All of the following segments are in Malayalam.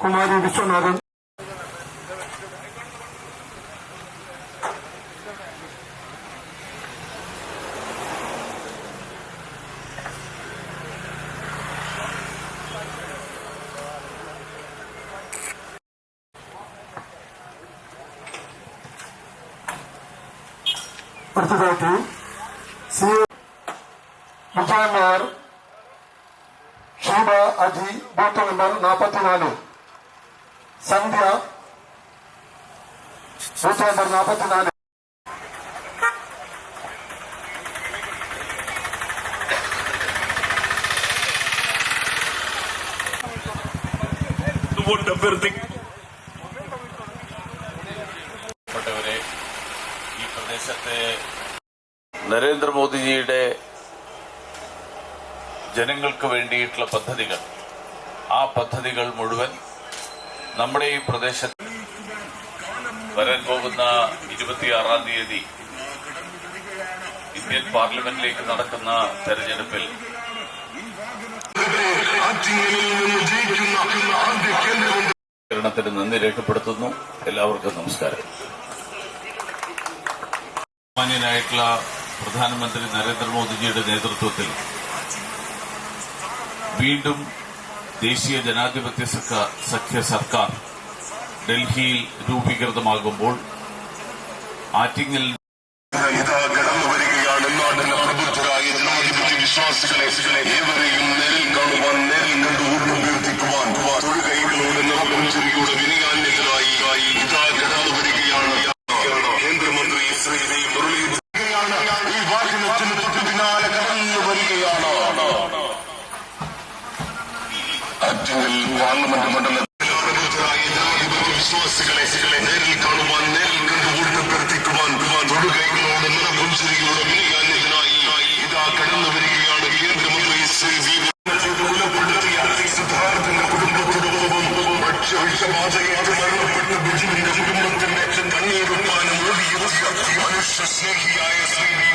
കുമാരി വിശ്വനാഥൻ അടുത്തതായിട്ട് C Mujamar Sheeba Aji booth number നാൽപ്പത്തിനാല് സന്ധ്യ ബൂത്ത് നമ്പർ നാൽപ്പത്തിനാല് നരേന്ദ്രമോദിജിയുടെ ജനങ്ങൾക്ക് വേണ്ടിയിട്ടുള്ള പദ്ധതികൾ ആ പദ്ധതികൾ മുഴുവൻ നമ്മുടെ ഈ പ്രദേശത്ത് വരാൻ പോകുന്ന ഇരുപത്തിയാറാം തീയതി ഇന്ത്യൻ പാർലമെന്റിലേക്ക് നടക്കുന്ന തെരഞ്ഞെടുപ്പിൽ കേരളത്തിന് നന്ദി രേഖപ്പെടുത്തുന്നു. എല്ലാവർക്കും നമസ്കാരം. മാന്യനായിട്ടുള്ള പ്രധാനമന്ത്രി നരേന്ദ്രമോദിജിയുടെ നേതൃത്വത്തിൽ വീണ്ടും ദേശീയ ജനാധിപത്യ സഖ- സഖ്യ സർക്കാർ ഡൽഹിയിൽ രൂപീകൃതമാകുമ്പോൾ ആറ്റിങ്ങൽ ഇതാ കടന്നു വരികയാണ് നാടിന്റെ പ്രബുദ്ധരായ ജനാധിപത്യ വിശ്വാസികളെ. ഏവരെയും നേരിൽ കാണുവാൻ Sessiz hikayesi.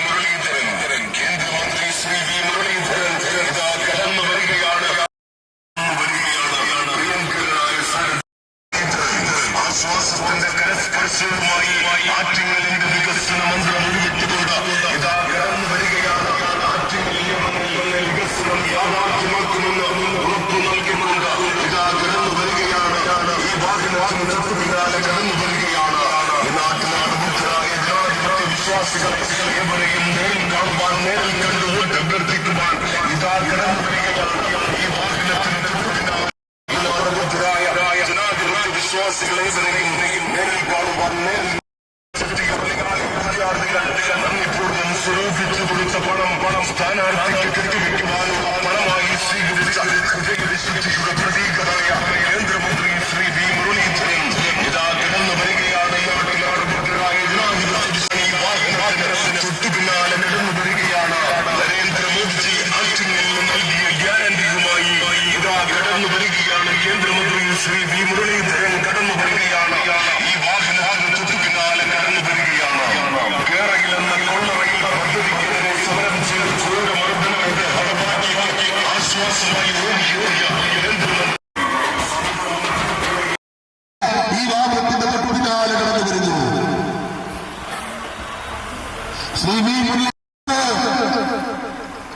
Shri V Muraleedharan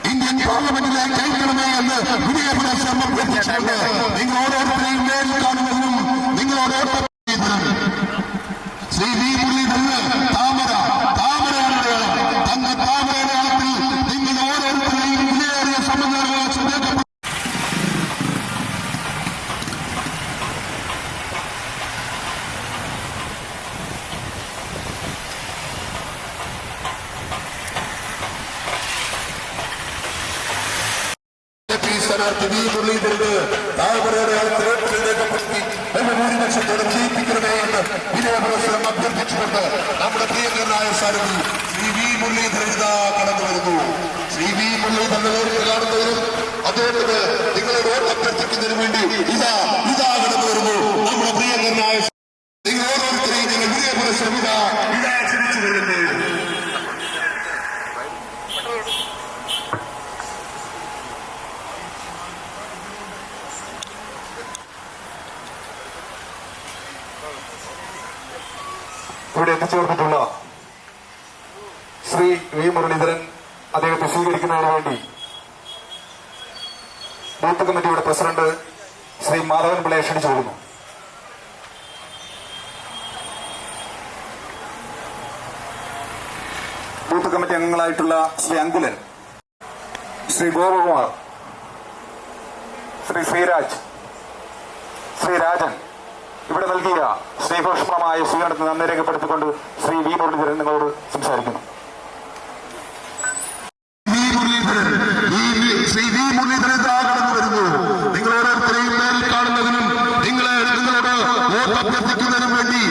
Indian പാർലമെന്റിലേക്ക് അയക്കണമേ എന്ന് വിനയപ്രദർശനം അഭ്യർത്ഥിച്ചുകൊണ്ട് ഓരോരുത്തരെയും നേരിൽ കാണുമെന്നും ഓരോരുത്തരും ശ്രീ വി മുരളീധരന് താമര താമരയാണ് അടയാളം തന്റെ താമര അടയാളത്തിൽ നിങ്ങൾ ഓരോരുത്തരെയും വിലയേറിയ സമ്മതിദാനാവകാശം രേഖപ്പെടുത്തി ബി സ്ഥാനാർത്ഥി വി മുരളീധരന് താമരയുടെ അടയാളത്തിൽ രേഖപ്പെടുത്തി ഭൂരിപക്ഷത്തോടെ വിജയിപ്പിക്കണമേ എന്ന് വിനയപ്രദർശനം അഭ്യർത്ഥിച്ചുകൊണ്ട് നമ്മുടെ പ്രിയങ്കരനായ സ്ഥാനത്തിൽ ശ്രീ വി മുരളീധരൻ ഇതാ കടന്നു വരുന്നു. ശ്രീ വി മുരളീധരൻ നേരിട്ട് കാണുന്നതിനും അദ്ദേഹത്തിന് നിങ്ങളെ വോട്ട് അഭ്യർത്ഥിക്കുന്നതിന് വേണ്ടി ഇതാ ഇതാ കടന്നു വരുന്നു നമ്മുടെ പ്രിയങ്കരനായ നിങ്ങൾ ഓരോരുത്തരെയും നിങ്ങൾ വിനയപ്രദർശനം ഇതാ എത്തിച്ചേർന്നിട്ടുള്ള ശ്രീ വി മുരളീധരൻ അദ്ദേഹത്തെ സ്വീകരിക്കുന്നതിന് വേണ്ടി ബൂത്ത് കമ്മിറ്റിയുടെ പ്രസിഡന്റ് ശ്രീ മാധവൻ പിള്ളയെ ക്ഷണിച്ചു കൊടുക്കുന്നു ബൂത്ത് കമ്മിറ്റി അംഗങ്ങളായിട്ടുള്ള ശ്രീ അങ്കുലൻ ശ്രീ ഗോപകുമാർ ശ്രീ ശ്രീരാജ് ശ്രീ രാജൻ ഇവിടെ നൽകിയ സ്നേഹോഷ്മമായ സ്വീകരണത്തിന് നന്ദി രേഖപ്പെടുത്തിക്കൊണ്ട് ശ്രീ വി മുരളീധരൻ നിങ്ങളോട് സംസാരിക്കുന്നു. ശ്രീ നിങ്ങളെ വേണ്ടി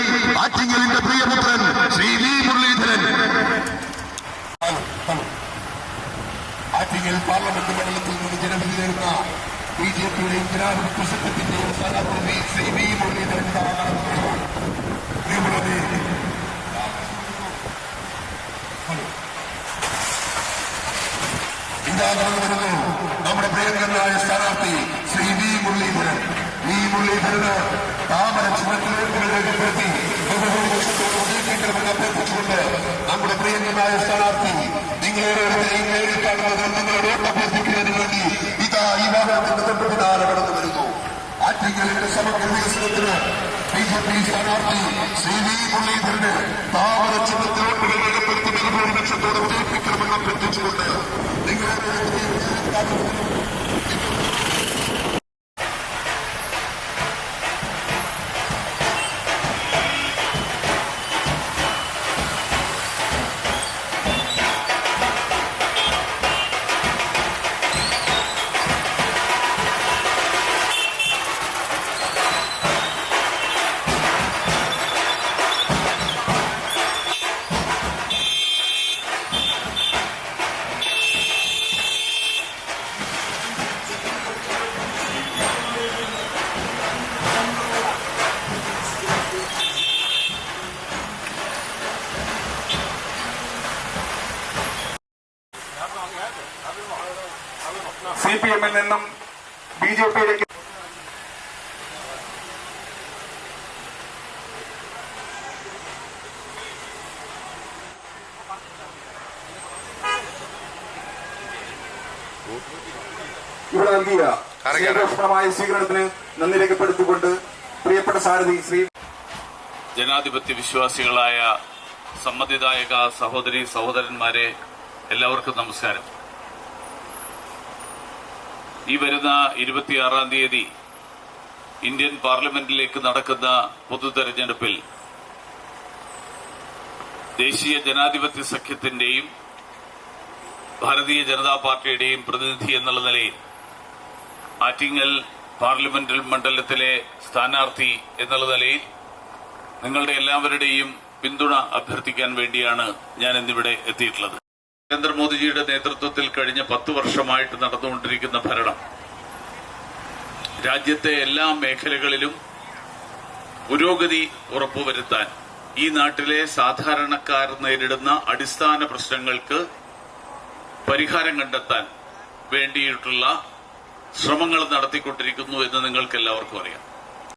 ആറ്റിങ്ങലിന്റെ പ്രിയപുത്രൻ ശ്രീ ആറ്റിങ്ങൽ പാർലമെന്റ് മണ്ഡലത്തിൽ നിന്ന് ജനവിധി നേരുന്ന ബി ജെ പിയുടെയും ജനാധിപത്യ സഖ്യത്തിന്റെയും ഇതാ കടന്നു വരുന്നു നമ്മുടെ പ്രിയങ്കരനായ സ്ഥാനാർത്ഥി ശ്രീ വി മുരളീധരൻ. വി മുരളീധരന് താമര ചുമത്തിലേക്ക് രേഖപ്പെടുത്തി ബഹുഭൂരിപക്ഷത്തോട് അഭ്യർത്ഥിച്ചുകൊണ്ട് നമ്മുടെ പ്രിയങ്കരനായ സ്ഥാനാർത്ഥി നിങ്ങളുടെ നേരിട്ടാണ് നിങ്ങളുടെ വോട്ട് അഭ്യർത്ഥിക്കുന്നതിന് വേണ്ടി ഇതാ ഈ വാഹനത്തിന്റെ തൊട്ട് പിന്നാലെ കടന്നു വരുന്നു ആറ്റിങ്ങലിന്റെ സമഗ്ര വികസനത്തിന് പി സ്ഥാനാർത്ഥി സി വി മുരളീധരന് താമര ചിഹ്നത്തിൽ വോട്ടുകൾ ലക്ഷ്യത്തോടെ വിജയിപ്പിക്കണമെന്ന് അഭ്യർത്ഥിച്ചുകൊണ്ട് നിങ്ങളുടെ പി എമ്മിൽ നിന്നും ബി ജെ പിയിലേക്ക് ഇവിടെ നൽകിയ സ്നേഹോഷ്മളമായ സ്വീകരണത്തിന് നന്ദി രേഖപ്പെടുത്തിക്കൊണ്ട് പ്രിയപ്പെട്ട സാരഥി ശ്രീ ജനാധിപത്യ വിശ്വാസികളായ സമ്മതിദായക സഹോദരി സഹോദരന്മാരെ എല്ലാവർക്കും നമസ്കാരം. ഈ വരുന്ന ഇരുപത്തിയാറാം തീയതി ഇന്ത്യൻ പാർലമെന്റിലേക്ക് നടക്കുന്ന പൊതു തെരഞ്ഞെടുപ്പിൽ ദേശീയ ജനാധിപത്യ സഖ്യത്തിന്റെയും ഭാരതീയ ജനതാ പാർട്ടിയുടെയും പ്രതിനിധി എന്നുള്ള നിലയിൽ ആറ്റിങ്ങൽ പാർലമെന്റ് മണ്ഡലത്തിലെ സ്ഥാനാർത്ഥി എന്നുള്ള നിലയിൽ നിങ്ങളുടെ എല്ലാവരുടെയും പിന്തുണ അഭ്യർത്ഥിക്കാൻ വേണ്ടിയാണ് ഞാൻ ഇന്നിവിടെ എത്തിയിട്ടുള്ളത്. നരേന്ദ്രമോദിജിയുടെ നേതൃത്വത്തിൽ കഴിഞ്ഞ പത്ത് വർഷമായിട്ട് നടന്നുകൊണ്ടിരിക്കുന്ന ഭരണം. രാജ്യത്തെ എല്ലാ മേഖലകളിലും പുരോഗതി ഉറപ്പുവരുത്താൻ ഈ നാട്ടിലെ സാധാരണക്കാർ നേരിടുന്ന അടിസ്ഥാന പ്രശ്നങ്ങൾക്ക് പരിഹാരം കണ്ടെത്താൻ വേണ്ടിയിട്ടുള്ള ശ്രമങ്ങൾ നടത്തിക്കൊണ്ടിരിക്കുന്നു എന്ന് നിങ്ങൾക്ക് എല്ലാവർക്കും അറിയാം.